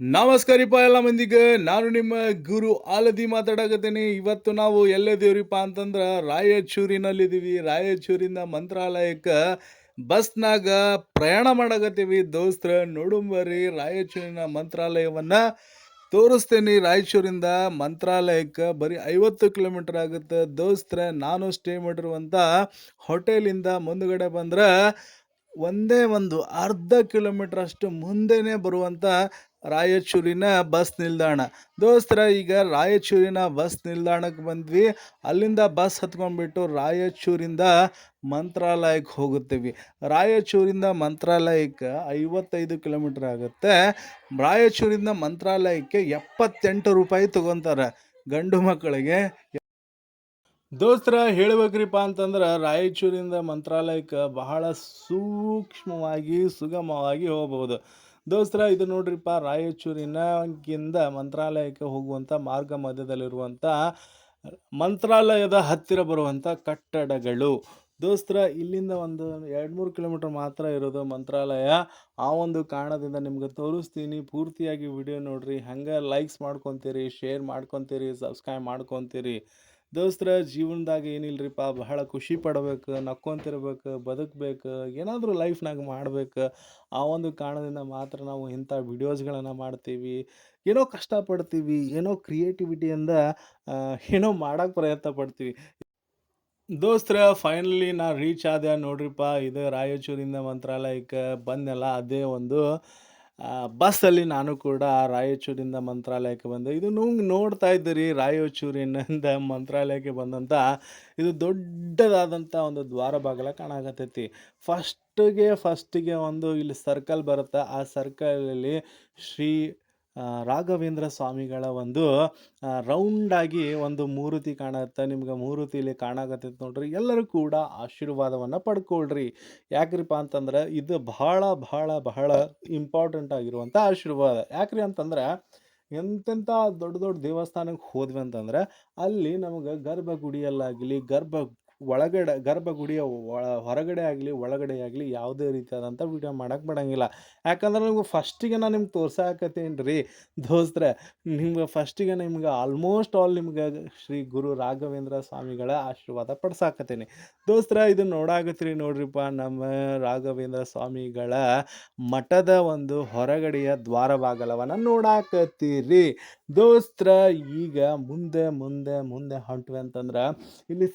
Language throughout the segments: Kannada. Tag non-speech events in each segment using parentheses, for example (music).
ನಮಸ್ಕಾರಿಪ್ಪ ಎಲ್ಲ ಮಂದಿಗೆ. ನಾನು ನಿಮ್ಮ ಗುರು ಆಲದಿ ಮಾತಾಡಕತ್ತೀನಿ. ಇವತ್ತು ನಾವು ಎಲ್ಲಿದ್ದೀವ್ರಿಪ್ಪ ಅಂತಂದ್ರೆ ರಾಯಚೂರಿನಲ್ಲಿದ್ದೀವಿ. ರಾಯಚೂರಿಂದ ಮಂತ್ರಾಲಯಕ್ಕೆ ಬಸ್ನಾಗ ಪ್ರಯಾಣ ಮಾಡಕತ್ತೀವಿ. ದೋಸ್ತ್ರ, ನೋಡುಂಬರಿ ರಾಯಚೂರಿನ ಮಂತ್ರಾಲಯವನ್ನು ತೋರಿಸ್ತೀನಿ. ರಾಯಚೂರಿಂದ ಮಂತ್ರಾಲಯಕ್ಕೆ ಬರೀ ಐವತ್ತು ಕಿಲೋಮೀಟರ್ ಆಗುತ್ತೆ. ದೋಸ್ತ್ರ, ನಾನು ಸ್ಟೇ ಮಾಡಿರುವಂಥ ಹೋಟೆಲಿಂದ ಮುಂದುಗಡೆ ಬಂದ್ರೆ ಒಂದೇ ಒಂದು ಅರ್ಧ ಕಿಲೋಮೀಟ್ರ್ ಅಷ್ಟು ಮುಂದೆನೇ ಬರುವಂಥ ರಾಯಚೂರಿನ ಬಸ್ ನಿಲ್ದಾಣ. ದೋಸ್ತರ, ಈಗ ರಾಯಚೂರಿನ ಬಸ್ ನಿಲ್ದಾಣಕ್ಕೆ ಬಂದ್ವಿ. ಅಲ್ಲಿಂದ ಬಸ್ ಹತ್ಕೊಂಡ್ಬಿಟ್ಟು ರಾಯಚೂರಿಂದ ಮಂತ್ರಾಲಯಕ್ಕೆ ಹೋಗುತ್ತೀವಿ. ರಾಯಚೂರಿಂದ ಮಂತ್ರಾಲಯಕ್ಕೆ ಐವತ್ತೈದು ಕಿಲೋಮೀಟ್ರ್ ಆಗುತ್ತೆ. ರಾಯಚೂರಿಂದ ಮಂತ್ರಾಲಯಕ್ಕೆ ಎಪ್ಪತ್ತೆಂಟು ರೂಪಾಯಿ ತೊಗೊತಾರೆ ಗಂಡು ಮಕ್ಕಳಿಗೆ. ದೋಸ್ತರ, ಹೇಳ್ಬೇಕ್ರಿಪ್ಪ ಅಂತಂದ್ರೆ ರಾಯಚೂರಿಂದ ಮಂತ್ರಾಲಯಕ್ಕೆ ಬಹಳ ಸೂಕ್ಷ್ಮವಾಗಿ, ಸುಗಮವಾಗಿ ಹೋಗ್ಬೋದು. ದೋಸ್ತರ, ಇದು ನೋಡ್ರಿಪ್ಪ, ರಾಯಚೂರಿನಗಿಂದ ಮಂತ್ರಾಲಯಕ್ಕೆ ಹೋಗುವಂಥ ಮಾರ್ಗ ಮಧ್ಯದಲ್ಲಿರುವಂಥ ಮಂತ್ರಾಲಯದ ಹತ್ತಿರ ಬರುವಂಥ ಕಟ್ಟಡಗಳು. ದೋಸ್ತರ, ಇಲ್ಲಿಂದ ಒಂದು ಎರಡು ಮೂರು ಕಿಲೋಮೀಟರ್ ಮಾತ್ರ ಇರೋದು ಮಂತ್ರಾಲಯ. ಆ ಒಂದು ಕಾರಣದಿಂದ ನಿಮ್ಗೆ ತೋರಿಸ್ತೀನಿ. ಪೂರ್ತಿಯಾಗಿ ವಿಡಿಯೋ ನೋಡಿರಿ. ಹಂಗೆ ಲೈಕ್ಸ್ ಮಾಡ್ಕೊತೀರಿ ಶೇರ್ ಮಾಡ್ಕೊತೀರಿ ಸಬ್ಸ್ಕ್ರೈಬ್ ಮಾಡ್ಕೊತೀರಿ. ದೋಸ್ತರ ಜೀವನದಾಗ ಏನಿಲ್ರಿಪ್ಪ ಬಹಳ ಖುಷಿ ಪಡ್ಬೇಕು, ನಕ್ಕೊಂತಿರ್ಬೇಕು, ಬದುಕಬೇಕು, ಏನಾದರೂ ಲೈಫ್ನಾಗ ಮಾಡ್ಬೇಕು. ಆ ಒಂದು ಕಾರಣದಿಂದ ಮಾತ್ರ ನಾವು ಇಂಥ ವಿಡಿಯೋಸ್ಗಳನ್ನು ಮಾಡ್ತೀವಿ. ಏನೋ ಕಷ್ಟಪಡ್ತೀವಿ, ಏನೋ ಕ್ರಿಯೇಟಿವಿಟಿಯಿಂದ ಏನೋ ಮಾಡೋಕ್ಕೆ ಪ್ರಯತ್ನ ಪಡ್ತೀವಿ. ದೋಸ್ತ್ರ, ಫೈನಲಿ ನಾ ರೀಚ್ ಆದೆ ನೋಡ್ರಿಪ್ಪ ಇದು ರಾಯಚೂರಿಂದ ಮಂತ್ರಾಲಯಕ್ಕೆ ಬಂದೆಲ್ಲ ಅದೇ ಒಂದು ಬಸ್ಸಲ್ಲಿ ನಾನು ಕೂಡ ರಾಯಚೂರಿಂದ ಮಂತ್ರಾಲಯಕ್ಕೆ ಬಂದೆ. ಇದು ನೀವು ನೋಡ್ತಾ ಇದ್ದೀರಿ, ರಾಯಚೂರಿನಿಂದ ಮಂತ್ರಾಲಯಕ್ಕೆ ಬಂದಂಥ ಇದು ದೊಡ್ಡದಾದಂಥ ಒಂದು ದ್ವಾರ ಬಾಗಿಲ ಕಾಣಕತ್ತೈತಿ. ಫಸ್ಟಿಗೆ ಫಸ್ಟಿಗೆ ಒಂದು ಇಲ್ಲಿ ಸರ್ಕಲ್ ಬರುತ್ತೆ. ಆ ಸರ್ಕಲಲ್ಲಿ ಶ್ರೀ ರಾಘವೇಂದ್ರ ಸ್ವಾಮಿಗಳ ಒಂದು ರೌಂಡಾಗಿ ಒಂದು ಮೂರುತಿ ಕಾಣುತ್ತೆ. ನಿಮ್ಗೆ ಮೂರುತಿ ಇಲ್ಲಿ ಕಾಣಕತ್ತೈತೆ ನೋಡ್ರಿ. ಎಲ್ಲರೂ ಕೂಡ ಆಶೀರ್ವಾದವನ್ನು ಪಡ್ಕೊಳ್ರಿ. ಯಾಕ್ರಿಪ್ಪ ಅಂತಂದ್ರೆ ಇದು ಬಹಳ ಬಹಳ ಬಹಳ ಇಂಪಾರ್ಟೆಂಟ್ ಆಗಿರುವಂಥ ಆಶೀರ್ವಾದ. ಯಾಕ್ರಿ ಅಂತಂದ್ರೆ ಎಂತೆಂಥ ದೊಡ್ಡ ದೊಡ್ಡ ದೇವಸ್ಥಾನಕ್ಕೆ ಹೋದ್ವಿ ಅಂತಂದ್ರೆ ಅಲ್ಲಿ ನಮಗೆ ಗರ್ಭಗುಡಿಯಲ್ಲಾಗಲಿ, ಗರ್ಭ ಒಳಗಡೆ, ಗರ್ಭಗುಡಿಯ ಒಳ, ಹೊರಗಡೆ ಆಗಲಿ, ಒಳಗಡೆ ಆಗಲಿ ಯಾವುದೇ ರೀತಿಯಾದಂಥ ವೀಡಿಯೋ ಮಾಡಕ್ಕೆ ಬಿಡೋಂಗಿಲ್ಲ. ಯಾಕಂದ್ರೆ ನಿಮ್ಗೆ ಫಸ್ಟಿಗೆ ನಾನು ನಿಮ್ಗೆ ತೋರ್ಸಾಕತ್ತೀನಿ ರೀ ದೋಸ್ತ್ರೆ, ನಿಮ್ಗೆ ಫಸ್ಟಿಗೆ ನಿಮ್ಗೆ ಆಲ್ಮೋಸ್ಟ್ ಆಲ್ ನಿಮ್ಗೆ ಶ್ರೀ ಗುರು ರಾಘವೇಂದ್ರ ಸ್ವಾಮಿಗಳ ಆಶೀರ್ವಾದ ಪಡ್ಸಾಕತ್ತೀನಿ. ದೋಸ್ತ್ರ, ಇದು ನೋಡಾಕತ್ತೀರಿ ನೋಡ್ರಿಪ್ಪ, ನಮ್ಮ ರಾಘವೇಂದ್ರ ಸ್ವಾಮಿಗಳ ಮಠದ ಒಂದು ಹೊರಗಡೆಯ ದ್ವಾರ ಬಾಗಲವನ್ನು ನೋಡಾಕತ್ತೀರಿ. ದೋಸ್ತ್ರ, ಈಗ ಮುಂದೆ ಮುಂದೆ ಮುಂದೆ ಹೊಂಟ್ವಿ ಅಂತಂದ್ರೆ, ಇಲ್ಲಿ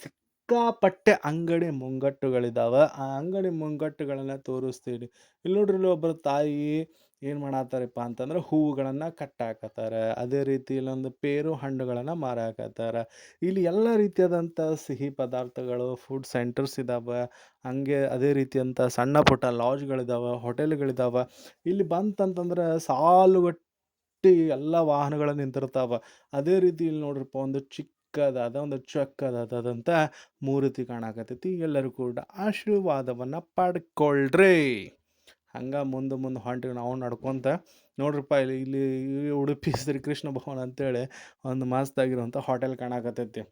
ಸಿಕ್ಕಾಪಟ್ಟೆ ಅಂಗಡಿ ಮುಂಗಟ್ಟುಗಳಿದಾವೆ. ಆ ಅಂಗಡಿ ಮುಂಗಟ್ಟುಗಳನ್ನ ತೋರಿಸ್ತೀವಿ ಇಲ್ಲಿ ನೋಡ್ರಿ ಇಲ್ಲಿ ಒಬ್ಬರು ತಾಯಿ ಏನು ಮಾಡತ್ತಾರಪ್ಪ ಅಂತಂದ್ರೆ ಹೂವುಗಳನ್ನು ಕಟ್ಟಾಕತ್ತಾರೆ. ಅದೇ ರೀತಿ ಇಲ್ಲೊಂದು ಪೇರು ಹಣ್ಣುಗಳನ್ನು ಮಾರಾಕತ್ತಾರೆ. ಇಲ್ಲಿ ಎಲ್ಲ ರೀತಿಯಾದಂಥ ಸಿಹಿ ಪದಾರ್ಥಗಳು ಫುಡ್ ಸೆಂಟರ್ಸ್ ಇದ್ದಾವೆ ಹಂಗೆ ಅದೇ ರೀತಿಯಂಥ ಸಣ್ಣ ಪುಟ್ಟ ಲಾಡ್ಜ್ಗಳಿದಾವೆ ಹೋಟೆಲ್ಗಳಿದಾವೆ ಇಲ್ಲಿ ಬಂತಂತಂದ್ರೆ ಸಾಲುಗಟ್ಟಿ ಎಲ್ಲ ವಾಹನಗಳು ನಿಂತಿರ್ತಾವೆ. ಅದೇ ರೀತಿ ಇಲ್ಲಿ ನೋಡ್ರಪ್ಪ ಒಂದು ಚಿಕ್ಕದಾದ ಒಂದು ಚೊಕ್ಕದಾದಂಥ ಮೂರ್ತಿ ಕಾಣಕತ್ತೈತಿ. ಎಲ್ಲರೂ ಕೂಡ ಆಶೀರ್ವಾದವನ್ನು ಪಡ್ಕೊಳ್ರಿ. ಹಂಗೆ ಮುಂದೆ ಮುಂದೆ ಹೊಂಟಿವಿ ನಾವು ನಡ್ಕೊತ ನೋಡ್ರಪ್ಪ, ಇಲ್ಲಿ ಇಲ್ಲಿ ಉಡುಪಿ ಶ್ರೀ ಕೃಷ್ಣ ಭವನ ಅಂತೇಳಿ ಒಂದು ಮಸ್ತಾಗಿರುವಂಥ ಹೋಟೆಲ್ ಕಾಣಕತ್ತೈತಿ.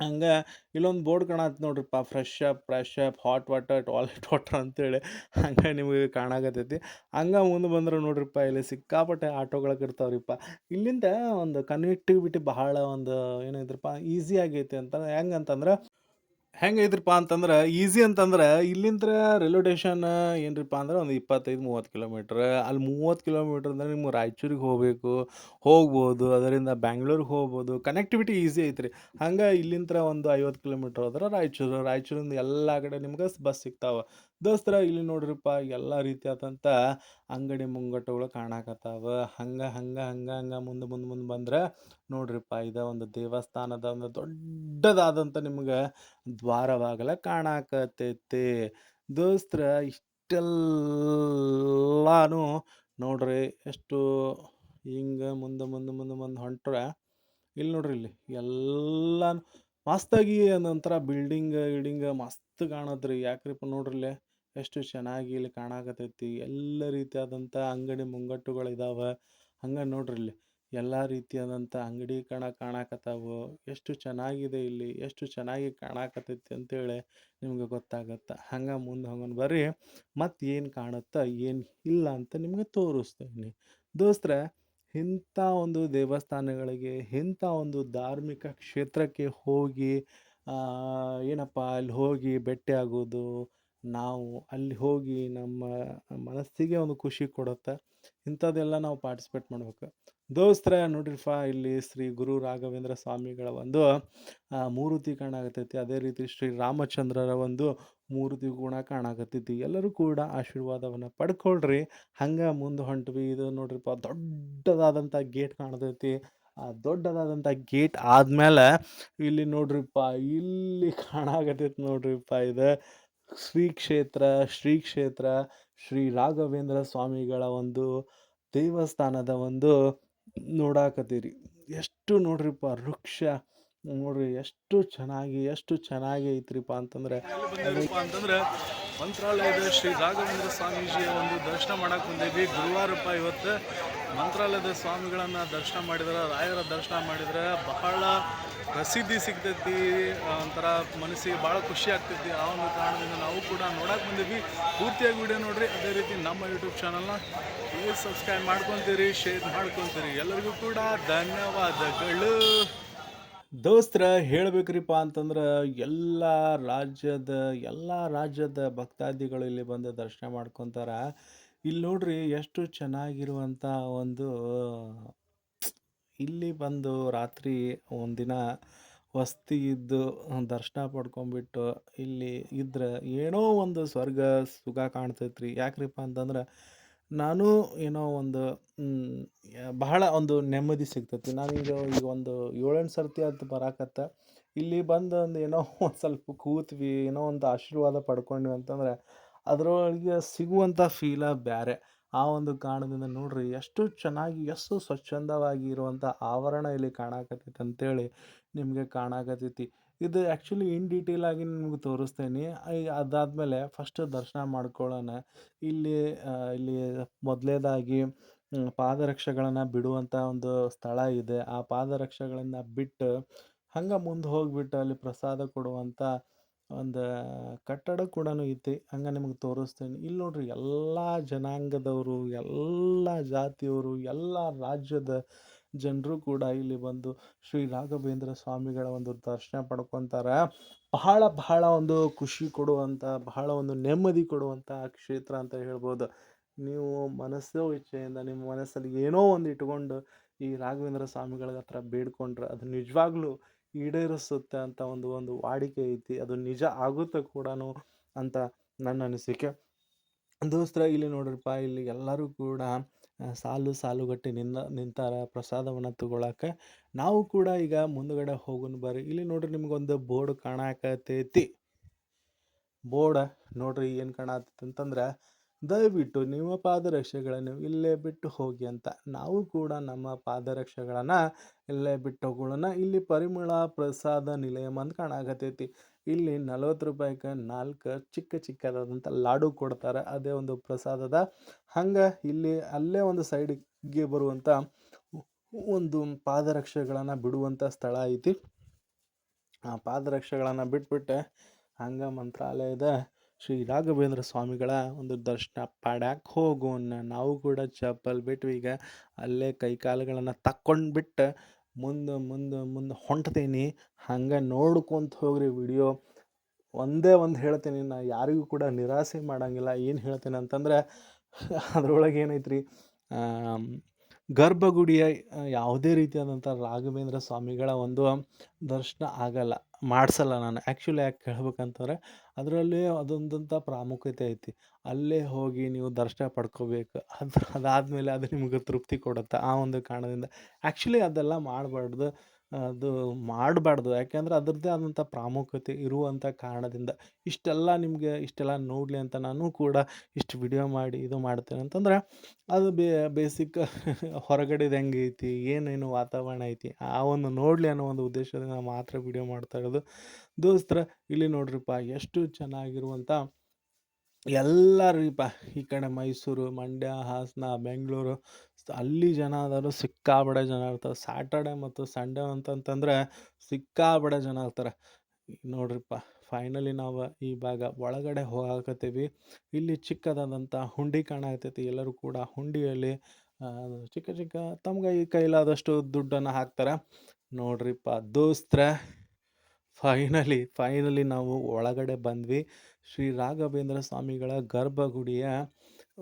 ಹಂಗೆ ಇಲ್ಲೊಂದು ಬೋರ್ಡ್ ಕಾಣತ್ತೆ ನೋಡ್ರಿಪ್ಪ fresh up fresh up, hot water, toilet water ಅಂತೇಳಿ. ಹಂಗೆ ನಿಮಗೆ ಕಾಣಕತ್ತೈತಿ. ಹಂಗೆ ಮುಂದೆ ಬಂದ್ರೆ ನೋಡ್ರಿಪ್ಪ ಇಲ್ಲಿ ಸಿಕ್ಕಾಪಟ್ಟೆ ಆಟೋಗಳಿಗೆ ಇರ್ತಾವ್ರಿಪ್ಪ ಇಲ್ಲಿಂದ ಒಂದು ಕನೆಕ್ಟಿವಿಟಿ ಬಹಳ ಒಂದು ಏನೈತ್ರಪ್ಪ ಈಸಿ ಆಗೈತಿ ಅಂತ. ಹೆಂಗಂತಂದ್ರೆ ಹೆಂಗೈತ್ರಪ್ಪ ಅಂತಂದ್ರೆ ಈಸಿ ಅಂತಂದ್ರೆ ಇಲ್ಲಿಂದ ರೈಲ್ವೆ ಸ್ಟೇಷನ್ ಏನ್ರಿಪ್ಪ ಅಂದ್ರೆ ಒಂದು ಇಪ್ಪತ್ತೈದು, ಮೂವತ್ತು ಕಿಲೋಮೀಟ್ರ್ ಅಲ್ಲಿ ಮೂವತ್ತು ಕಿಲೋಮೀಟ್ರ್ ಅಂದ್ರೆ ನಿಮ್ಗೆ ರಾಯಚೂರಿಗೆ ಹೋಗಬೇಕು, ಹೋಗ್ಬೋದು, ಅದರಿಂದ ಬ್ಯಾಂಗ್ಳೂರಿಗೆ ಹೋಗ್ಬೋದು. ಕನೆಕ್ಟಿವಿಟಿ ಈಸಿ ಐತ್ರಿ. ಹಂಗೆ ಇಲ್ಲಿಂದ ಒಂದು ಐವತ್ತು ಕಿಲೋಮೀಟ್ರ್ ಹೋದ್ರೆ ರಾಯಚೂರು, ರಾಯಚೂರಿಂದ ಎಲ್ಲ ಕಡೆ ನಿಮ್ಗೆ ಬಸ್ ಸಿಗ್ತಾವೆ. ದೋಸ್ತರ ಇಲ್ಲಿ ನೋಡ್ರಿಪ್ಪ ಎಲ್ಲ ರೀತಿಯಾದಂಥ ಅಂಗಡಿ ಮುಂಗಟ್ಟುಗಳು ಕಾಣಕತ್ತಾವ. ಹಂಗೆ ಹಂಗೆ ಹಂಗೆ ಹಂಗೆ ಮುಂದೆ ಮುಂದೆ ಮುಂದೆ ಬಂದ್ರೆ ನೋಡ್ರಿಪ್ಪ ಇದ ಒಂದು ದೇವಸ್ಥಾನದ ಒಂದು ದೊಡ್ಡದಾದಂಥ ನಿಮ್ಗೆ ದ್ವಾರವಾಗಲ ಕಾಣಾಕತ್ತೈತಿ. ದೋಸ್ತ್ರ ಇಷ್ಟೆಲ್ಲಾನು ನೋಡ್ರಿ ಎಷ್ಟು ಹಿಂಗೆ ಮುಂದೆ ಮುಂದೆ ಮುಂದೆ ಮುಂದೆ ಹೊಂಟ್ರೆ ಇಲ್ಲಿ ನೋಡ್ರಿ ಇಲ್ಲಿ ಎಲ್ಲಾನು ಮಸ್ತಾಗಿ ಒಂಥರ ಬಿಲ್ಡಿಂಗ್, ಗಿಲ್ಡಿಂಗ್ ಮಸ್ತ್ ಕಾಣತ್ರಿ. ಯಾಕ್ರಿಪ್ಪ ನೋಡ್ರಿ ಇಲ್ಲಿ ಎಷ್ಟು ಚೆನ್ನಾಗಿ ಇಲ್ಲಿ ಕಾಣಕತ್ತೈತಿ. ಎಲ್ಲ ರೀತಿಯಾದಂಥ ಅಂಗಡಿ ಮುಂಗಟ್ಟುಗಳಿದಾವೆ ಹಂಗೆ ನೋಡ್ರಿ ಇಲ್ಲಿ ಎಲ್ಲ ರೀತಿಯಾದಂಥ ಅಂಗಡಿ ಕಣ ಕಾಣಕತ್ತಾವು. ಎಷ್ಟು ಚೆನ್ನಾಗಿದೆ ಇಲ್ಲಿ ಎಷ್ಟು ಚೆನ್ನಾಗಿ ಕಾಣಕತ್ತೈತಿ ಅಂತೇಳಿ ನಿಮ್ಗೆ ಗೊತ್ತಾಗತ್ತೆ. ಹಂಗೆ ಮುಂದೆ ಹಂಗನ್ ಬರ್ರಿ. ಮತ್ತು ಏನು ಕಾಣುತ್ತೆ ಏನು ಇಲ್ಲ ಅಂತ ನಿಮಗೆ ತೋರಿಸ್ತೀನಿ. ದೋಸ್ತ್ರೆ ಇಂಥ ಒಂದು ದೇವಸ್ಥಾನಗಳಿಗೆ, ಇಂಥ ಒಂದು ಧಾರ್ಮಿಕ ಕ್ಷೇತ್ರಕ್ಕೆ ಹೋಗಿ ಏನಪ್ಪ ಅಲ್ಲಿ ಹೋಗಿ ಭೇಟಿಯಾಗೋದು, ನಾವು ಅಲ್ಲಿ ಹೋಗಿ ನಮ್ಮ ಮನಸ್ಸಿಗೆ ಒಂದು ಖುಷಿ ಕೊಡುತ್ತೆ. ಇಂಥದ್ದೆಲ್ಲ ನಾವು ಪಾರ್ಟಿಸಿಪೇಟ್ ಮಾಡ್ಬೇಕು. ದೋಸ್ತ್ರ, ನೋಡ್ರಿಪ್ಪ, ಇಲ್ಲಿ ಶ್ರೀ ಗುರು ರಾಘವೇಂದ್ರ ಸ್ವಾಮಿಗಳ ಒಂದು ಮೂರುತಿ ಕಾಣಾಕತ್ತೈತಿ. ಅದೇ ರೀತಿ ಶ್ರೀ ರಾಮಚಂದ್ರರ ಒಂದು ಮೂರ್ತಿ ಗುಣ ಕಾಣಾಕತ್ತೈತಿ. ಎಲ್ಲರೂ ಕೂಡ ಆಶೀರ್ವಾದವನ್ನು ಪಡ್ಕೊಳ್ರಿ. ಹಂಗೆ ಮುಂದೆ ಹೊಂಟ್ವಿ. ಇದು ನೋಡ್ರಿಪ್ಪ ದೊಡ್ಡದಾದಂಥ ಗೇಟ್ ಕಾಣತೈತಿ. ಆ ದೊಡ್ಡದಾದಂಥ ಗೇಟ್ ಆದಮೇಲೆ ಇಲ್ಲಿ ನೋಡ್ರಿಪ್ಪ, ಇಲ್ಲಿ ಕಾಣಾಗತೈತಿ ನೋಡ್ರಿಪ್ಪ ಇದು ಶ್ರೀ ಕ್ಷೇತ್ರ, ಶ್ರೀ ಕ್ಷೇತ್ರ ಶ್ರೀ ರಾಘವೇಂದ್ರ ಸ್ವಾಮಿಗಳ ಒಂದು ದೇವಸ್ಥಾನದ ಒಂದು ನೋಡಾಕತ್ತೀರಿ. ಎಷ್ಟು ನೋಡ್ರಿಪ್ಪ ವೃಕ್ಷ. ನೋಡ್ರಿ ಎಷ್ಟು ಚೆನ್ನಾಗಿ ಎಷ್ಟು ಚೆನ್ನಾಗಿ ಐತ್ರಿಪ್ಪ ಅಂತಂದ್ರೆ. ಅಂತಂದ್ರೆ ಮಂತ್ರಾಲಯದ ಶ್ರೀ ರಾಘವೇಂದ್ರ ಸ್ವಾಮೀಜಿಯ ಒಂದು ದರ್ಶನ ಮಾಡಕ್ ಬಂದೇವಿ ಗುರುವಾರಪ್ಪ ಇವತ್ತು ಮಂತ್ರಾಲಯದ ಸ್ವಾಮಿಗಳನ್ನು ದರ್ಶನ ಮಾಡಿದ್ರೆ, ರಾಯರ ದರ್ಶನ ಮಾಡಿದರೆ ಬಹಳ ಪ್ರಸಿದ್ಧಿ ಸಿಗ್ತೈತಿ ಒಂಥರ ಮನಸ್ಸಿಗೆ ಭಾಳ ಖುಷಿ ಆಗ್ತೈತಿ. ಆ ಒಂದು ಕಾರಣದಿಂದ ನಾವು ಕೂಡ ನೋಡಕ್ಕೆ ಬಂದಿದ್ವಿ ಪೂರ್ತಿಯಾಗಿ ವಿಡಿಯೋ ನೋಡಿರಿ. ಅದೇ ರೀತಿ ನಮ್ಮ ಯೂಟ್ಯೂಬ್ ಚಾನಲ್ನ ಪ್ಲೀಸ್ ಸಬ್ಸ್ಕ್ರೈಬ್ ಮಾಡ್ಕೊತೀರಿ ಶೇರ್ ಮಾಡ್ಕೊತೀರಿ. ಎಲ್ಲರಿಗೂ ಕೂಡ ಧನ್ಯವಾದಗಳು. ದೋಸ್ತ್ರ, ಹೇಳಬೇಕ್ರಿಪ್ಪ ಅಂತಂದ್ರೆ ಎಲ್ಲ ರಾಜ್ಯದ ಎಲ್ಲ ರಾಜ್ಯದ ಭಕ್ತಾದಿಗಳು ಇಲ್ಲಿ ಬಂದು ದರ್ಶನ ಮಾಡ್ಕೊತಾರ. ಇಲ್ಲಿ ನೋಡ್ರಿ ಎಷ್ಟು ಚೆನ್ನಾಗಿರುವಂಥ ಒಂದು, ಇಲ್ಲಿ ಬಂದು ರಾತ್ರಿ ಒಂದಿನ ವಸ್ತಿ ಇದ್ದು ದರ್ಶನ ಪಡ್ಕೊಂಬಿಟ್ಟು ಇಲ್ಲಿ ಇದ್ರೆ ಏನೋ ಒಂದು ಸ್ವರ್ಗ ಸುಖ ಕಾಣ್ತೈತ್ರಿ. ಯಾಕ್ರಿಪ್ಪ ಅಂತಂದ್ರೆ ನಾನು ಏನೋ ಒಂದು ಬಹಳ ಒಂದು ನೆಮ್ಮದಿ ಸಿಗ್ತೈತಿ. ನಾನೀಗ ಈಗ ಒಂದು ಏಳೆಂಟು ಸರ್ತಿ ಅದು ಬರಾಕತ್ತ, ಇಲ್ಲಿ ಬಂದು ಒಂದು ಏನೋ ಒಂದು ಸ್ವಲ್ಪ ಕೂತ್ವಿ, ಏನೋ ಒಂದು ಆಶೀರ್ವಾದ ಪಡ್ಕೊಂಡ್ವಿ ಅಂತಂದ್ರೆ ಅದರೊಳಗೆ ಸಿಗುವಂಥ ಫೀಲ ಬೇರೆ ಆ ಒಂದು ಕಾರಣದಿಂದ ನೋಡ್ರಿ ಎಷ್ಟು ಚೆನ್ನಾಗಿ, ಎಷ್ಟು ಸ್ವಚ್ಛಂದವಾಗಿ ಇರುವಂಥ ಆವರಣ ಇಲ್ಲಿ ಕಾಣಾಕತ್ತೈತಿ ಅಂತೇಳಿ ನಿಮಗೆ ಕಾಣಾಕತ್ತೈತಿ. ಇದು ಆ್ಯಕ್ಚುಲಿ ಇನ್ ಡೀಟೇಲ್ ಆಗಿ ನಿಮ್ಗೆ ತೋರಿಸ್ತೇನೆ. ಅದಾದಮೇಲೆ ಫಸ್ಟ್ ದರ್ಶನ ಮಾಡ್ಕೊಳ್ಳೋಣ. ಇಲ್ಲಿ ಇಲ್ಲಿ ಮೊದಲೇದಾಗಿ ಪಾದರಕ್ಷೆಗಳನ್ನು ಬಿಡುವಂಥ ಒಂದು ಸ್ಥಳ ಇದೆ. ಆ ಪಾದರಕ್ಷೆಗಳನ್ನು ಬಿಟ್ಟು ಹಂಗೆ ಮುಂದೆ ಹೋಗಿಬಿಟ್ಟು ಅಲ್ಲಿ ಪ್ರಸಾದ ಕೊಡುವಂಥ ಒಂದು ಕಟ್ಟಡ ಕೂಡ ಐತಿ, ಹಂಗೆ ನಿಮಗೆ ತೋರಿಸ್ತೇನೆ. ಇಲ್ಲಿ ನೋಡ್ರಿ ಎಲ್ಲ ಜನಾಂಗದವರು, ಎಲ್ಲ ಜಾತಿಯವರು, ಎಲ್ಲ ರಾಜ್ಯದ ಜನರು ಕೂಡ ಇಲ್ಲಿ ಬಂದು ಶ್ರೀ ರಾಘವೇಂದ್ರ ಸ್ವಾಮಿಗಳ ಒಂದು ದರ್ಶನ ಪಡ್ಕೊತಾರೆ. ಬಹಳ ಬಹಳ ಒಂದು ಖುಷಿ ಕೊಡುವಂಥ ಬಹಳ ಒಂದು ನೆಮ್ಮದಿ ಕೊಡುವಂಥ ಕ್ಷೇತ್ರ ಅಂತ ಹೇಳ್ಬೋದು. ನೀವು ಮನಸ್ಸೋ ಇಚ್ಛೆಯಿಂದ, ನಿಮ್ಮ ಮನಸ್ಸಲ್ಲಿ ಏನೋ ಒಂದು ಇಟ್ಕೊಂಡು ಈ ರಾಘವೇಂದ್ರ ಸ್ವಾಮಿಗಳ ಹತ್ರ ಬೇಡ್ಕೊಂಡ್ರೆ ಅದು ನಿಜವಾಗ್ಲೂ ಈಡೇರಿಸುತ್ತೆ ಅಂತ ಒಂದು ಒಂದು ವಾಡಿಕೆ ಐತಿ. ಅದು ನಿಜ ಆಗುತ್ತೆ ಕೂಡ ಅಂತ ನನ್ನ ಅನಿಸಿಕೆ. ದೋಸ್ತರ, ಇಲ್ಲಿ ನೋಡ್ರಪ್ಪ, ಇಲ್ಲಿ ಎಲ್ಲರೂ ಕೂಡ ಸಾಲು ಸಾಲುಗಟ್ಟಿ ನಿನ್ನ ನಿಂತಾರ ಪ್ರಸಾದವನ್ನು ತಗೊಳಕ್ಕೆ. ನಾವು ಕೂಡ ಈಗ ಮುಂದುಗಡೆ ಹೋಗೋಣ ಬರ್ರಿ. ಇಲ್ಲಿ ನೋಡ್ರಿ ನಿಮ್ಗೊಂದು ಬೋರ್ಡ್ ಕಾಣಾಕತೈತಿ. ಬೋರ್ಡ್ ನೋಡ್ರಿ ಏನು ಕಾಣತೈತಿ ಅಂತಂದ್ರೆ ದಯವಿಟ್ಟು ನಿಮ್ಮ ಪಾದರಕ್ಷೆಗಳನ್ನು ಇಲ್ಲೇ ಬಿಟ್ಟು ಹೋಗಿ ಅಂತ. ನಾವು ಕೂಡ ನಮ್ಮ ಪಾದರಕ್ಷೆಗಳನ್ನು ಇಲ್ಲೇ ಬಿಟ್ಟು ಹೋಗೋಣ. ಇಲ್ಲಿ ಪರಿಮಳ ಪ್ರಸಾದ ನಿಲಯಂ ಅಂತ ಕಾಣಾಕತೈತಿ ಇಲ್ಲಿ ನಲವತ್ತು ರೂಪಾಯಿಗೆ ನಾಲ್ಕು ಚಿಕ್ಕ ಚಿಕ್ಕದಾದಂಥ ಲಾಡು ಕೊಡ್ತಾರೆ. ಅದೇ ಒಂದು ಪ್ರಸಾದದ ಹಂಗೆ ಇಲ್ಲಿ ಅಲ್ಲೇ ಒಂದು ಸೈಡಿಗೆ ಬರುವಂಥ ಒಂದು ಪಾದರಕ್ಷೆಗಳನ್ನು ಬಿಡುವಂಥ ಸ್ಥಳ ಐತಿ. ಆ ಪಾದರಕ್ಷೆಗಳನ್ನು ಬಿಟ್ಬಿಟ್ಟೆ ಹಂಗೆ ಮಂತ್ರಾಲಯದ ಶ್ರೀ ರಾಘವೇಂದ್ರ ಸ್ವಾಮಿಗಳ ಒಂದು ದರ್ಶನ ಪಡ್ಯಾಕೆ ಹೋಗೋಣ. ನಾವು ಕೂಡ ಚಪ್ಪಲ್ ಬಿಟ್ಟು ಈಗ ಅಲ್ಲೇ ಕೈಕಾಲುಗಳನ್ನು ತಕ್ಕೊಂಡು ಬಿಟ್ಟು ಮುಂದೆ ಮುಂದೆ ಮುಂದೆ ಹೊಂಟ್ತೀನಿ. ಹಂಗೆ ನೋಡ್ಕೊಂತ ಹೋಗ್ರಿ ವಿಡಿಯೋ. ಒಂದೇ ಒಂದು ಹೇಳ್ತೀನಿ. ನಾ ಯಾರಿಗೂ ಕೂಡ ನಿರಾಸೆ ಮಾಡಂಗಿಲ್ಲ. ಏನು ಹೇಳ್ತೀನಿ ಅಂತಂದ್ರೆ, ಅದ್ರೊಳಗೆ ಏನೈತ್ರಿ? ಗರ್ಭಗುಡಿಯ ಯಾವುದೇ ರೀತಿಯಾದಂಥ ರಾಘವೇಂದ್ರ ಸ್ವಾಮಿಗಳ ಒಂದು ದರ್ಶನ ಆಗಲ್ಲ, ಮಾಡಿಸಲ್ಲ ನಾನು. ಆ್ಯಕ್ಚುಲಿ ಯಾಕೆ ಹೇಳ್ಬೇಕಂತಂದ್ರೆ, ಅದರಲ್ಲಿ ಅದೊಂದಂಥ ಪ್ರಾಮುಖ್ಯತೆ ಐತಿ. ಅಲ್ಲೇ ಹೋಗಿ ನೀವು ದರ್ಶನ ಪಡ್ಕೋಬೇಕು. ಅದು ಅದಾದಮೇಲೆ ಅದು ನಿಮ್ಗೆ ತೃಪ್ತಿ ಕೊಡುತ್ತೆ ಆ ಒಂದು ಕಾರಣದಿಂದ. ಆ್ಯಕ್ಚುಲಿ ಅದೆಲ್ಲ ಮಾಡಬಾರ್ದು. ಅದು ಮಾಡಬಾರ್ದು. ಯಾಕೆಂದ್ರೆ ಅದರದ್ದೇ ಆದಂಥ ಪ್ರಾಮುಖ್ಯತೆ ಇರುವಂಥ ಕಾರಣದಿಂದ ಇಷ್ಟೆಲ್ಲ ನಿಮಗೆ ಇಷ್ಟೆಲ್ಲ ನೋಡಲಿ ಅಂತ ನಾನು ಕೂಡ ಇಷ್ಟು ವಿಡಿಯೋ ಮಾಡಿ ಇದು ಮಾಡ್ತೇನೆ. ಅಂತಂದ್ರೆ ಅದು ಬೇಸಿಕ್ (laughs) ಹೊರಗಡೆದು ಹೆಂಗೈತಿ ಏನೇನು ವಾತಾವರಣ ಐತಿ, ಆ ಒಂದು ನೋಡಲಿ ಅನ್ನೋ ಒಂದು ಉದ್ದೇಶದಿಂದ ಮಾತ್ರ ವಿಡಿಯೋ ಮಾಡ್ತಾ ಇರೋದು. ದೋಸ್ತರ, ಇಲ್ಲಿ ನೋಡ್ರಿಪ್ಪ, ಎಷ್ಟು ಚೆನ್ನಾಗಿರುವಂಥ ಎಲ್ಲರೂ ಈ ಕಡೆ ಮೈಸೂರು, ಮಂಡ್ಯ, ಹಾಸನ, ಬೆಂಗಳೂರು ಅಲ್ಲಿ ಜನ ಅದಾರು ಸಿಕ್ಕಾಬಡೆ ಜನ ಇರ್ತಾರೆ. ಸ್ಯಾಟರ್ಡೆ ಮತ್ತು ಸಂಡೇ ಅಂತಂತಂದ್ರೆ ಸಿಕ್ಕಾಬಡೆ ಜನ ಇರ್ತಾರೆ. ನೋಡ್ರಿಪ್ಪ ಫೈನಲಿ ನಾವು ಈ ಭಾಗ ಒಳಗಡೆ ಹೋಗಾಕತ್ತೀವಿ. ಇಲ್ಲಿ ಚಿಕ್ಕದಾದಂಥ ಹುಂಡಿ ಕಾಣಕತ್ತೈತಿ ಎಲ್ಲರೂ ಕೂಡ ಹುಂಡಿಯಲ್ಲಿ ಚಿಕ್ಕ ಚಿಕ್ಕ ತಮ್ಗೆ ಈ ಕೈಲಾದಷ್ಟು ದುಡ್ಡನ್ನು ಹಾಕ್ತಾರೆ. ನೋಡ್ರಿಪ್ಪ, ದೋಸ್ತ್ರ ಫೈನಲಿ ಫೈನಲಿ ನಾವು ಒಳಗಡೆ ಬಂದ್ವಿ. ಶ್ರೀ ರಾಘವೇಂದ್ರ ಸ್ವಾಮಿಗಳ ಗರ್ಭಗುಡಿಯ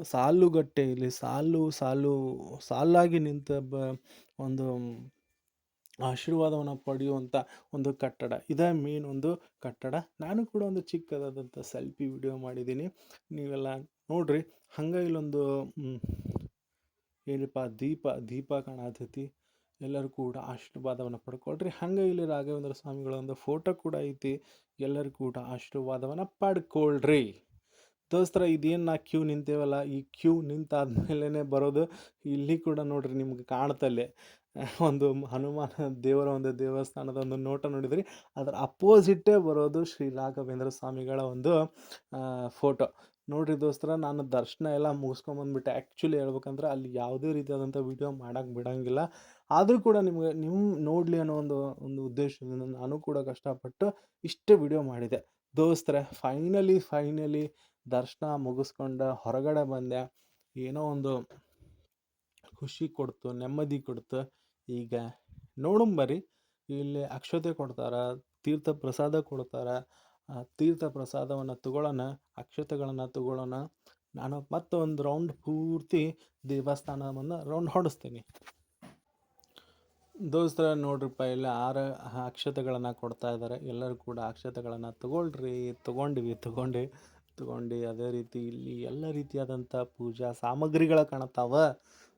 ಸಾಲುಗಟ್ಟೆಯಲ್ಲಿ ಸಾಲು ಸಾಲು, ಸಾಲಾಗಿ ನಿಂತ ಬ, ಒಂದು, ಆಶೀರ್ವಾದವನ್ನು ಪಡೆಯುವಂಥ ಒಂದು ಕಟ್ಟಡ. ಇದೇ ಮೇನ್ ಒಂದು ಕಟ್ಟಡ. ನಾನು ಕೂಡ ಒಂದು ಚಿಕ್ಕದಾದಂಥ ಸೆಲ್ಫಿ ವಿಡಿಯೋ ಮಾಡಿದ್ದೀನಿ. ನೀವೆಲ್ಲ ನೋಡ್ರಿ. ಹಂಗೆ ಇಲ್ಲೊಂದು ಏನಪ್ಪ, ದೀಪ ದೀಪ ಕಾಣತೈತಿ. ಎಲ್ಲರೂ ಕೂಡ ಆಶೀರ್ವಾದವನ್ನು ಪಡ್ಕೊಳ್ರಿ. ಹಂಗೆ ಇಲ್ಲಿ ರಾಘವೇಂದ್ರ ಸ್ವಾಮಿಗಳ ಒಂದು ಫೋಟೋ ಕೂಡ ಐತಿ. ಎಲ್ಲರೂ ಕೂಡ ಆಶೀರ್ವಾದವನ್ನು ಪಡ್ಕೊಳ್ರಿ. ದೋಸ್ತರ ಇದೇನು ನಾ ಕ್ಯೂ ನಿಂತೇವಲ್ಲ, ಈ ಕ್ಯೂ ನಿಂತಾದ್ಮೇಲೆ ಬರೋದು ಇಲ್ಲಿ ಕೂಡ ನೋಡ್ರಿ ನಿಮ್ಗೆ ಕಾಣ್ತಲ್ಲೇ ಒಂದು ಹನುಮಾನ ದೇವರ ಒಂದು ದೇವಸ್ಥಾನದ ಒಂದು ನೋಟ ನೋಡಿದ್ರಿ, ಅದರ ಅಪೋಸಿಟ್ಟೇ ಬರೋದು ಶ್ರೀ ರಾಘವೇಂದ್ರ ಸ್ವಾಮಿಗಳ ಒಂದು ಫೋಟೋ. ನೋಡ್ರಿ ದೋಸ್ತರ, ನಾನು ದರ್ಶನ ಎಲ್ಲ ಮುಗಿಸ್ಕೊಂಬಂದ್ಬಿಟ್ಟೆ ಆ್ಯಕ್ಚುಲಿ ಹೇಳ್ಬೇಕಂದ್ರೆ ಅಲ್ಲಿ ಯಾವುದೇ ರೀತಿಯಾದಂಥ ವಿಡಿಯೋ ಮಾಡೋಕ್ಕೆ ಬಿಡೋಂಗಿಲ್ಲ. ಆದರೂ ಕೂಡ ನಿಮಗೆ ನಿಮ್ಮ ನೋಡಲಿ ಅನ್ನೋ ಒಂದು ಒಂದು ಉದ್ದೇಶದಿಂದ ನಾನು ಕೂಡ ಕಷ್ಟಪಟ್ಟು ಇಷ್ಟೇ ವಿಡಿಯೋ ಮಾಡಿದೆ. ದೋಸ್ತರೆ ಫೈನಲಿ ಫೈನಲಿ ದರ್ಶನ ಮುಗಿಸ್ಕೊಂಡು ಹೊರಗಡೆ ಬಂದೆ. ಏನೋ ಒಂದು ಖುಷಿ ಕೊಡ್ತು, ನೆಮ್ಮದಿ ಕೊಡ್ತು. ಈಗ ನೋಡುಂಬರಿ ಇಲ್ಲಿ ಅಕ್ಷತೆ ಕೊಡ್ತಾರೆ, ತೀರ್ಥ ಪ್ರಸಾದ ಕೊಡ್ತಾರೆ, ಆ ತೀರ್ಥ ಪ್ರಸಾದವನ್ನು ತಗೊಳ್ಳೋಣ, ಅಕ್ಷತೆಗಳನ್ನು ತಗೊಳ್ಳೋಣ. ನಾನು ಮತ್ತೊಂದು ರೌಂಡ್ ಪೂರ್ತಿ ದೇವಸ್ಥಾನವನ್ನು ರೌಂಡ್ ಹೊಡಿಸ್ತೀನಿ. ದೋಸ್ತರ ನೋಡ್ರಿಪ್ಪ ಇಲ್ಲಿ ಆರು ಅಕ್ಷತೆಗಳನ್ನು ಕೊಡ್ತಾ ಇದ್ದಾರೆ ಎಲ್ಲರೂ ಕೂಡ ಅಕ್ಷತೆಗಳನ್ನು ತಗೊಳ್ರಿ, ತಗೊಂಡಿವಿ ತಗೊಂಡು ತಗೊಂಡು ಅದೇ ರೀತಿ ಇಲ್ಲಿ ಎಲ್ಲ ರೀತಿಯಾದಂಥ ಪೂಜಾ ಸಾಮಗ್ರಿಗಳ ಕಾಣತ್ತಾವ.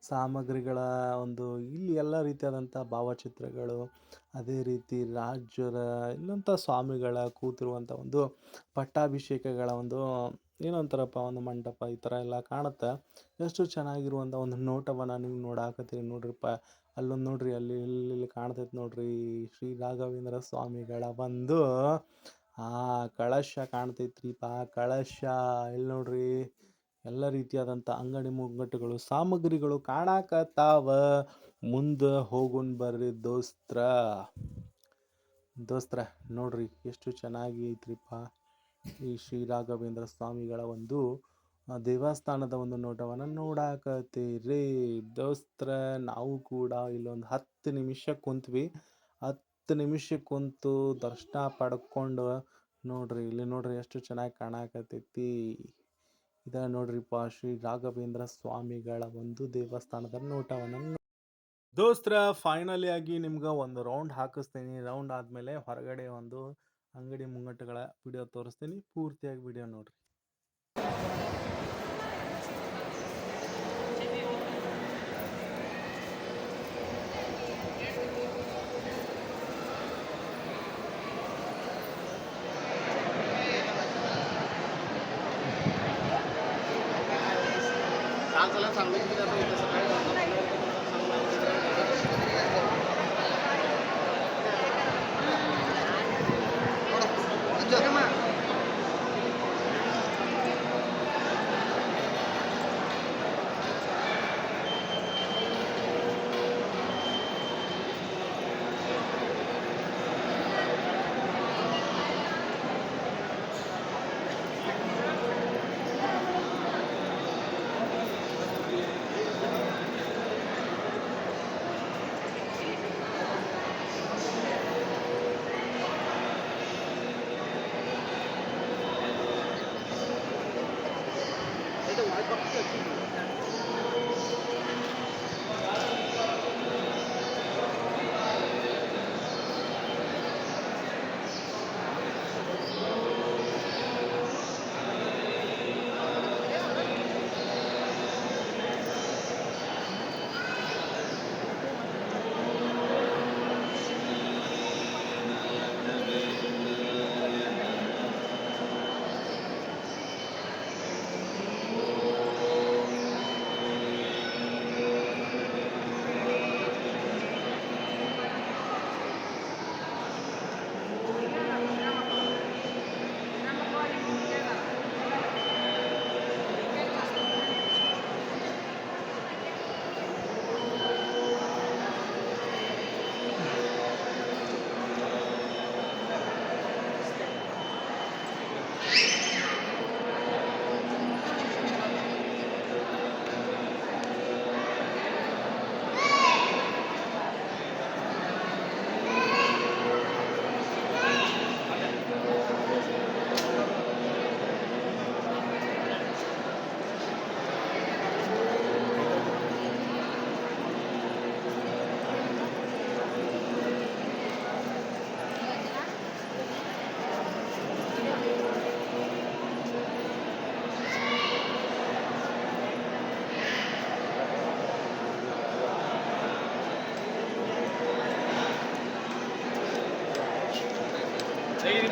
ಸಾಮಗ್ರಿಗಳ ಒಂದು ಇಲ್ಲಿ ಎಲ್ಲ ರೀತಿಯಾದಂಥ ಭಾವಚಿತ್ರಗಳು, ಅದೇ ರೀತಿ ರಾಜರ ಇಲ್ಲಂಥ ಸ್ವಾಮಿಗಳ ಕೂತಿರುವಂಥ ಒಂದು ಪಟ್ಟಾಭಿಷೇಕಗಳ ಒಂದು ಏನೋ ಅಂತಾರಪ್ಪ ಒಂದು ಮಂಟಪ ಈ ಥರ ಎಲ್ಲ ಕಾಣುತ್ತೆ. ಎಷ್ಟು ಚೆನ್ನಾಗಿರುವಂಥ ಒಂದು ನೋಟವನ್ನು ನೀವು ನೋಡಾಕತ್ತೀರಿ ನೋಡ್ರಿಪ್ಪ ಅಲ್ಲೊಂದು ನೋಡ್ರಿ ಅಲ್ಲಿ, ಇಲ್ಲಿ ಕಾಣ್ತೈತೆ ನೋಡ್ರಿ ಶ್ರೀ ರಾಘವೇಂದ್ರ ಸ್ವಾಮಿಗಳ ಒಂದು ಆ ಕಳಶ ಕಾಣ್ತೈತ್ರಿಪ್ಪ ಕಳಶ ಇಲ್ಲಿ ನೋಡ್ರಿ ಎಲ್ಲ ರೀತಿಯಾದಂಥ ಅಂಗಡಿ ಮುಂಗಟ್ಟುಗಳು, ಸಾಮಗ್ರಿಗಳು ಕಾಣಾಕತ್ತಾವ. ಮುಂದೆ ಹೋಗುನ್ ಬರ್ರಿ ದೋಸ್ತ್ರ. ದೋಸ್ತ್ರ, ನೋಡ್ರಿ ಎಷ್ಟು ಚೆನ್ನಾಗಿ ಐತ್ರಿಪ್ಪ ಈ ಶ್ರೀ ರಾಘವೇಂದ್ರ ಸ್ವಾಮಿಗಳ ಒಂದು ದೇವಸ್ಥಾನದ ಒಂದು ನೋಟವನ್ನು ನೋಡಾಕತ್ತೀರಿ. ದೋಸ್ತ್ರ, ನಾವು ಕೂಡ ಇಲ್ಲೊಂದು ಹತ್ತು ನಿಮಿಷ ಕುಂತ್ವಿ. ಹತ್ತು ನಿಮಿಷ ಕುಂತು ದರ್ಶನ ಪಡ್ಕೊಂಡು ನೋಡ್ರಿ, ಇಲ್ಲಿ ನೋಡ್ರಿ ಎಷ್ಟು ಚೆನ್ನಾಗಿ ಕಾಣಕತ್ತೈತಿ. ಇದ ನೋಡ್ರಿಪ್ಪ ಶ್ರೀ ರಾಘವೇಂದ್ರ ಸ್ವಾಮಿಗಳ ಒಂದು ದೇವಸ್ಥಾನದ ನೋಟವನ್ನು ದೋಸ್ತ್ರ ಫೈನಲಿ ಆಗಿ ನಿಮ್ಗೆ ಒಂದು ರೌಂಡ್ ಹಾಕಿಸ್ತೀನಿ. ರೌಂಡ್ ಆದಮೇಲೆ ಹೊರಗಡೆ ಒಂದು ಅಂಗಡಿ ಮುಂಗಟ್ಟುಗಳ ವಿಡಿಯೋ ತೋರಿಸ್ತೀನಿ. ಪೂರ್ತಿಯಾಗಿ ವಿಡಿಯೋ ನೋಡ್ರಿ. माणसाला सांगून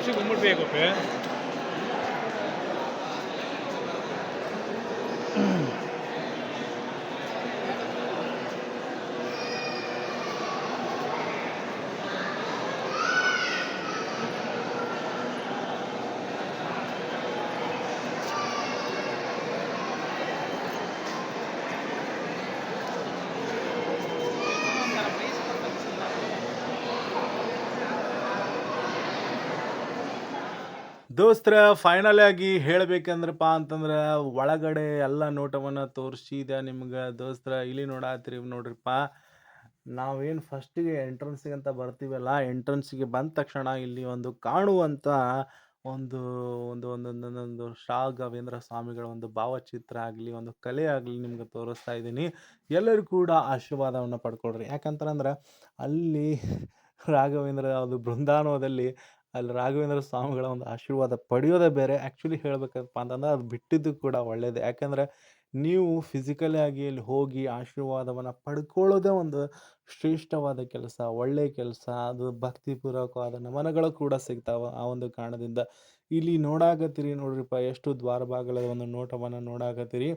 నుంచి గుమ్మడిపోయే ದೋಸ್ತರ ಫೈನಲ್ ಆಗಿ ಹೇಳ್ಬೇಕಂದ್ರಪ್ಪ ಅಂತಂದ್ರೆ ಒಳಗಡೆ ಎಲ್ಲ ನೋಟವನ್ನು ತೋರಿಸಿದೆ ನಿಮ್ಗೆ ದೋಸ್ತ್ರ? ಇಲ್ಲಿ ನೋಡಾತ್ರಿ ನೋಡ್ರಿಪ್ಪ. ನಾವೇನು ಫಸ್ಟಿಗೆ ಎಂಟ್ರೆನ್ಸಿಗೆ ಅಂತ ಬರ್ತೀವಲ್ಲ ಎಂಟ್ರೆನ್ಸಿಗೆ ಬಂದ ತಕ್ಷಣ ಇಲ್ಲಿ ಒಂದು ಕಾಣುವಂಥ ಒಂದು ಒಂದು ಒಂದು ಒಂದೊಂದು ಶಾ ಗವೇಂದ್ರ ಸ್ವಾಮಿಗಳ ಒಂದು ಭಾವಚಿತ್ರ ಆಗಲಿ, ಒಂದು ಕಲೆ ಆಗಲಿ ನಿಮ್ಗೆ ತೋರಿಸ್ತಾ ಇದ್ದೀನಿ. ಎಲ್ಲರೂ ಕೂಡ ಆಶೀರ್ವಾದವನ್ನು ಪಡ್ಕೊಳ್ರಿ. ಯಾಕಂತಂದ್ರೆ ಅಲ್ಲಿ ರಾಘವೇಂದ್ರ ಅದು ಬೃಂದಾವನದಲ್ಲಿ ಅಲ್ಲಿ ರಾಘವೇಂದ್ರ ಸ್ವಾಮಿಗಳ ಒಂದು ಆಶೀರ್ವಾದ ಪಡೆಯೋದೇ ಬೇರೆ. ಆ್ಯಕ್ಚುಲಿ ಹೇಳ್ಬೇಕಪ್ಪ ಅಂತಂದ್ರೆ ಅದು ಬಿಟ್ಟಿದ್ದು ಕೂಡ ಒಳ್ಳೆಯದು ಯಾಕಂದರೆ ನೀವು ಫಿಸಿಕಲಿ ಆಗಿ ಅಲ್ಲಿ ಹೋಗಿ ಆಶೀರ್ವಾದವನ್ನು ಪಡ್ಕೊಳ್ಳೋದೇ ಒಂದು ಶ್ರೇಷ್ಠವಾದ ಕೆಲಸ ಒಳ್ಳೆಯ ಕೆಲಸ. ಅದು ಭಕ್ತಿಪೂರ್ವಕವಾದ ನಮನಗಳು ಕೂಡ ಸಿಗ್ತಾವೆ ಆ ಒಂದು ಕಾರಣದಿಂದ. ಇಲ್ಲಿ ನೋಡಾಕತ್ತೀರಿ ನೋಡ್ರಿಪ್ಪ, ಎಷ್ಟು ದ್ವಾರಬಾಗಲ ಒಂದು ನೋಟವನ್ನು ನೋಡಾಕತ್ತೀರಿ.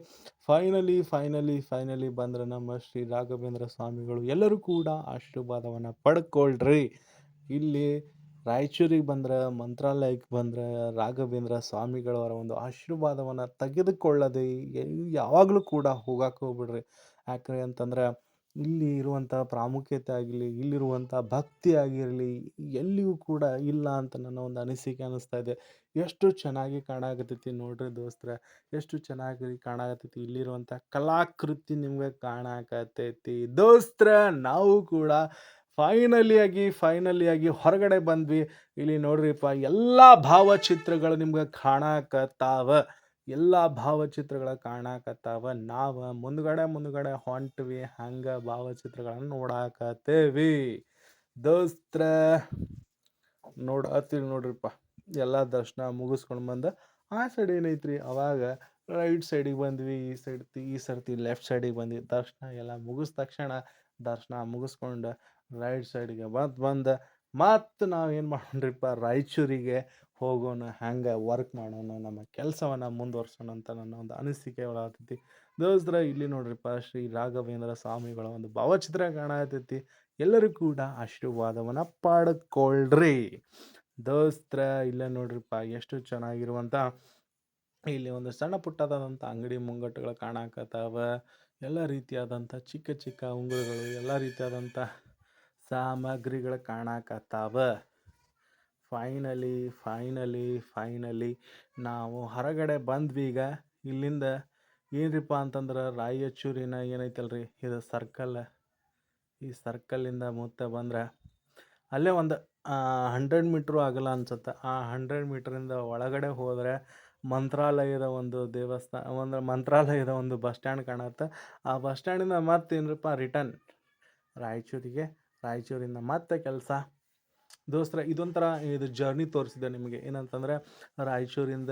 ಫೈನಲಿ ಫೈನಲಿ ಫೈನಲಿ ಬಂದ್ರೆ ನಮ್ಮ ಶ್ರೀ ರಾಘವೇಂದ್ರ ಸ್ವಾಮಿಗಳು ಎಲ್ಲರೂ ಕೂಡ ಆಶೀರ್ವಾದವನ್ನು ಪಡ್ಕೊಳ್ರಿ. ಇಲ್ಲಿ ರಾಯಚೂರಿಗೆ ಬಂದ್ರೆ, ಮಂತ್ರಾಲಯಕ್ಕೆ ಬಂದ್ರೆ, ರಾಘವೇಂದ್ರ ಸ್ವಾಮಿಗಳವರ ಒಂದು ಆಶೀರ್ವಾದವನ್ನು ತೆಗೆದುಕೊಳ್ಳದೆ ಯಾವಾಗಲೂ ಕೂಡ ಹೋಗಕ್ಕೆ ಹೋಗ್ಬಿಡ್ರಿ. ಯಾಕೆ ಅಂತಂದ್ರೆ, ಇಲ್ಲಿ ಇರುವಂಥ ಪ್ರಾಮುಖ್ಯತೆ ಆಗಲಿ ಇಲ್ಲಿರುವಂಥ ಭಕ್ತಿ ಆಗಿರಲಿ, ಎಲ್ಲಿಯೂ ಕೂಡ ಇಲ್ಲ ಅಂತ ನನ್ನ ಒಂದು ಅನಿಸಿಕೆ ಅನ್ನಿಸ್ತಾ ಇದೆ. ಎಷ್ಟು ಚೆನ್ನಾಗಿ ಕಾಣಾಕತ್ತೈತಿ ನೋಡ್ರಿ ದೋಸ್ತ್ರ, ಎಷ್ಟು ಚೆನ್ನಾಗಿ ಕಾಣಾಕತ್ತೈತಿ ಇಲ್ಲಿರುವಂಥ ಕಲಾಕೃತಿ ನಿಮಗೆ ಕಾಣಾಕತ್ತೈತಿ. ದೋಸ್ತ್ರ, ನಾವು ಕೂಡ ಫೈನಲಿ ಆಗಿ ಫೈನಲಿ ಆಗಿ ಹೊರಗಡೆ ಬಂದ್ವಿ. ಇಲ್ಲಿ ನೋಡ್ರಿಪ್ಪ ಎಲ್ಲ ಭಾವಚಿತ್ರಗಳು ನಿಮ್ಗೆ ಕಾಣಾಕತ್ತಾವ. ಎಲ್ಲ ಭಾವಚಿತ್ರಗಳ ಕಾಣಾಕತ್ತಾವ. ನಾವು ಮುಂದ್ಗಡೆ ಮುಂದ್ಗಡೆ ಹೊಂಟ್ವಿ. ಹಂಗೆ ಭಾವಚಿತ್ರಗಳನ್ನು ನೋಡಾಕತ್ತೇವಿ. ದೋಸ್ತ್ರ ನೋಡತ್ತೀವಿ ನೋಡ್ರಿಪ್ಪ ಎಲ್ಲ ದರ್ಶನ ಮುಗಿಸ್ಕೊಂಡು ಬಂದ. ಆ ಸೈಡ್ ಏನೈತ್ರಿ? ಅವಾಗ ರೈಟ್ ಸೈಡಿಗೆ ಬಂದ್ವಿ, ಈ ಸೈಡ್ ಈ ಸರ್ತಿ ಲೆಫ್ಟ್ ಸೈಡಿಗೆ ಬಂದ್ವಿ. ದರ್ಶನ ಎಲ್ಲ ಮುಗಿಸ್ ತಕ್ಷಣ, ದರ್ಶನ ಮುಗಿಸ್ಕೊಂಡು ರೈಟ್ ಸೈಡ್ಗೆ ಮತ್ತು ಬಂದು ಮತ್ತು ನಾವು ಏನು ಮಾಡೋಣ್ರಿಪ್ಪ ರಾಯಚೂರಿಗೆ ಹೋಗೋಣ, ಹ್ಯಾಂಗೆ ವರ್ಕ್ ಮಾಡೋಣ, ನಮ್ಮ ಕೆಲಸವನ್ನು ಮುಂದುವರ್ಸೋಣ ಅಂತ ನನ್ನ ಒಂದು ಅನಿಸಿಕೆ ಒಳಗತ್ತೈತಿ ದೋಸ್ತರ, ಇಲ್ಲಿ ನೋಡ್ರಿಪ್ಪ ಶ್ರೀ ರಾಘವೇಂದ್ರ ಸ್ವಾಮಿಗಳ ಒಂದು ಭಾವಚಿತ್ರ ಕಾಣತೈತಿ ಎಲ್ಲರೂ ಕೂಡ ಆಶೀರ್ವಾದವನ್ನು ಪಡ್ಕೊಳ್ರಿ. ದೋಸ್ತ್ರ, ಇಲ್ಲೇ ನೋಡ್ರಿಪ್ಪ ಎಷ್ಟು ಚೆನ್ನಾಗಿರುವಂಥ ಇಲ್ಲಿ ಒಂದು ಸಣ್ಣ ಪುಟ್ಟದಾದಂಥ ಅಂಗಡಿ ಮುಂಗಟ್ಟುಗಳು ಕಾಣಕತ್ತಾವ. ಎಲ್ಲ ರೀತಿಯಾದಂಥ ಚಿಕ್ಕ ಚಿಕ್ಕ ಉಂಗುರುಗಳು, ಎಲ್ಲ ರೀತಿಯಾದಂಥ ಸಾಮಗ್ರಿಗಳು ಕಾಣಾಕತ್ತಾವ. ಫೈನಲಿ ಫೈನಲಿ ಫೈನಲಿ ನಾವು ಹೊರಗಡೆ ಬಂದ್ವಿ ಈಗ. ಇಲ್ಲಿಂದ ಏನ್ರಿಪ್ಪ ಅಂತಂದ್ರೆ ರಾಯಚೂರಿನ ಏನೈತಲ್ರಿ? ಇದು ಸರ್ಕಲ್ ಈ ಸರ್ಕಲ್ಲಿಂದ ಮುತ್ತ ಬಂದ್ರೆ ಅಲ್ಲೇ ಒಂದು ಹಂಡ್ರೆಡ್ ಮೀಟ್ರು ಆಗಲ್ಲ ಅನ್ಸುತ್ತೆ. ಆ ಹಂಡ್ರೆಡ್ ಮೀಟ್ರಿಂದ ಒಳಗಡೆ ಹೋದರೆ ಮಂತ್ರಾಲಯದ ಒಂದು ದೇವಸ್ಥಾನ ಒಂದು ಮಂತ್ರಾಲಯದ ಒಂದು ಬಸ್ ಸ್ಟ್ಯಾಂಡ್ ಕಾಣುತ್ತೆ. ಆ ಬಸ್ ಸ್ಟ್ಯಾಂಡಿಂದ ಮತ್ತೆ ಏನರಪ್ಪ ರಿಟರ್ನ್ ರಾಯಚೂರಿಗೆ. ರಾಯಚೂರಿಂದ ಮತ್ತೆ ಕೆಲಸ. ದೋಸ್ತರ, ಇದೊಂಥರ ಇದು ಜರ್ನಿ ತೋರಿಸಿದೆ ನಿಮಗೆ. ಏನಂತಂದರೆ, ರಾಯಚೂರಿಂದ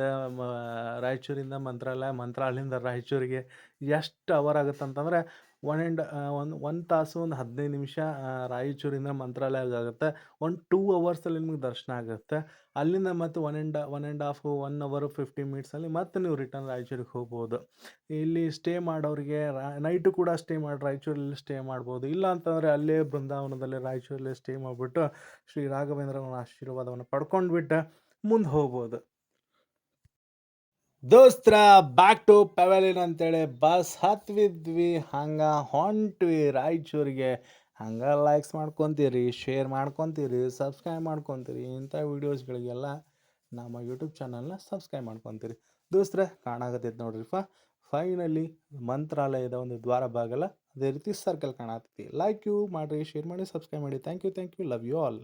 ರಾಯಚೂರಿಂದ ಮಂತ್ರಾಲಯ, ಮಂತ್ರಾಲಯದಿಂದ ರಾಯಚೂರಿಗೆ ಎಷ್ಟು ಅವರ್ ಆಗುತ್ತೆ ಅಂತಂದರೆ ಒನ್ ಆ್ಯಂಡ್ ಒಂದು ಒಂದು ತಾಸು ಒಂದು ಹದಿನೈದು ನಿಮಿಷ ರಾಯಚೂರಿಂದ ಮಂತ್ರಾಲಯ ಆಗುತ್ತೆ. ಒಂದು ಟೂ ಅವರ್ಸಲ್ಲಿ ನಿಮಗೆ ದರ್ಶನ ಆಗುತ್ತೆ. ಅಲ್ಲಿಂದ ಮತ್ತು one and one and half one ಅವರು ಫಿಫ್ಟಿ ಮಿನಿಟ್ಸಲ್ಲಿ ಮತ್ತೆ ನೀವು ರಿಟರ್ನ್ ರಾಯಚೂರಿಗೆ ಹೋಗ್ಬೋದು. ಇಲ್ಲಿ ಸ್ಟೇ ಮಾಡೋರಿಗೆ ನೈಟು ಕೂಡ ಸ್ಟೇ ಮಾಡಿ, ರಾಯಚೂರಲ್ಲಿ ಸ್ಟೇ ಮಾಡ್ಬೋದು. ಇಲ್ಲ ಅಂತಂದರೆ ಅಲ್ಲೇ ಬೃಂದಾವನದಲ್ಲಿ ರಾಯಚೂರಲ್ಲಿ ಸ್ಟೇ ಮಾಡಿಬಿಟ್ಟು ಶ್ರೀ ರಾಘವೇಂದ್ರನ ಆಶೀರ್ವಾದವನ್ನು ಪಡ್ಕೊಂಡ್ಬಿಟ್ಟು ಮುಂದೆ ಹೋಗ್ಬೋದು. ದೋಸ್ತ್ರ ಬ್ಯಾಕ್ ಟು ಪೆವೆಲಿನ್ ಅಂತೇಳಿ ಬಸ್ ಹತ್ವಿದ್ವಿ ಹಂಗೆ ಹೊಂಟ್ವಿ ರಾಯಚೂರಿಗೆ. ಹಂಗೆ ಲೈಕ್ಸ್ ಮಾಡ್ಕೊತೀರಿ ಶೇರ್ ಮಾಡ್ಕೊತೀರಿ ಸಬ್ಸ್ಕ್ರೈಬ್ ಮಾಡ್ಕೊತೀರಿ, ಇಂಥ ವೀಡಿಯೋಸ್ಗಳಿಗೆಲ್ಲ ನಮ್ಮ ಯೂಟ್ಯೂಬ್ ಚಾನಲ್ನ ಸಬ್ಸ್ಕ್ರೈಬ್ ಮಾಡ್ಕೊತೀರಿ. ದೋಸ್ತ್ರ, ಕಾಣಾಕತ್ತೈತೆ ನೋಡ್ರಿಪ್ಪ ಫೈನಲಿ ಮಂತ್ರಾಲಯದ ಒಂದು ದ್ವಾರ ಭಾಗಲ್ಲ ಅದೇ ರೀತಿ ಸರ್ಕಲ್ ಕಾಣಾತೈತಿ ಲೈಕ್ ಯು ಮಾಡಿರಿ ಶೇರ್ ಮಾಡಿ ಸಬ್ಸ್ಕ್ರೈಬ್ ಮಾಡಿ. Thank you thank you love you all